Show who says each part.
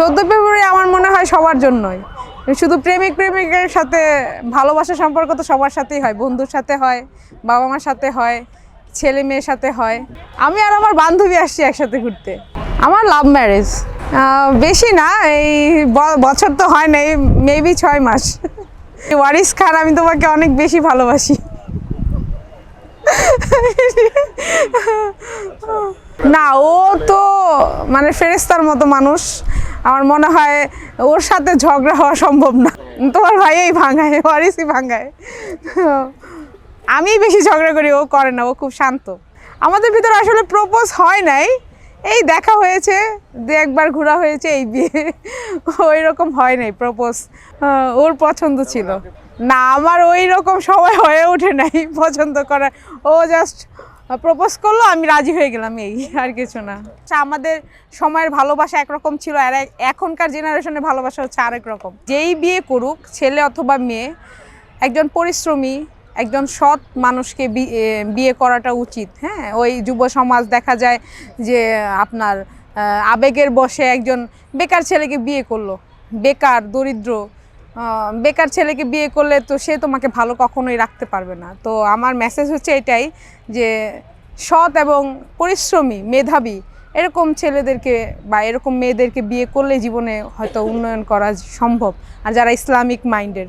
Speaker 1: চোদ্দ ফেব্রুয়ারি আমার মনে হয় সবার জন্যই। শুধু প্রেমিক প্রেমিকের সাথে ভালোবাসার সম্পর্ক তো সবার সাথেই হয়, বন্ধুর সাথে হয় বাবা মার সাথে হয়, ছেলে মেয়ের সাথে হয়। আমি আর আমার বান্ধবী আসছি একসাথে ঘুরতে। আমার লাভ ম্যারেজ বেশি না, এই বছর তো হয় নাই মেবি ছয় মাস। ওয়ারিস খান, আমি তোমাকে অনেক বেশি ভালোবাসি। না, ও তো মানে ফেরেস্তার মতো মানুষ। আমার মনে হয় ওর সাথে ঝগড়া হওয়া সম্ভব না। তোমার ভাইই ভাঙায়, ওয়ারিসই ভাঙায়। আমি বেশি ঝগড়া করি, ও করে না, ও খুব শান্ত। আমাদের ভিতরে আসলে প্রপোজ হয় নাই। এই দেখা হয়েছে, দু একবার ঘোরা হয়েছে, এই বিয়ে। ওই রকম হয় নাই, প্রপোজ। ওর পছন্দ ছিল। না, আমার ওই রকম সময় হয়ে ওঠে নাই, পছন্দ করার। ও জাস্ট প্রপোজ করল আমি রাজি হয়ে গেলাম এই আর কিছু না। আচ্ছা, আমাদের সময়ের ভালোবাসা একরকম ছিল আর এখনকার জেনারেশনের ভালোবাসা হচ্ছে আরেক রকম। যেই বিয়ে করুক ছেলে অথবা মেয়ে একজন পরিশ্রমী একজন সৎ মানুষকে বিয়ে করাটা উচিত হ্যাঁ? ওই যুব সমাজ দেখা যায় যে আপনার আবেগের বসে একজন বেকার ছেলেকে বিয়ে করল। বেকার দরিদ্র বেকার ছেলেকে বিয়ে করলে তো সে তোমাকে ভালো কখনোই রাখতে পারবে না। তো আমার মেসেজ হচ্ছে এটাই যে সৎ এবং পরিশ্রমী মেধাবী এরকম ছেলেদেরকে বা এরকম মেয়েদেরকে বিয়ে করলে জীবনে হয়তো উন্নয়ন করা সম্ভব। আর যারা ইসলামিক মাইন্ডের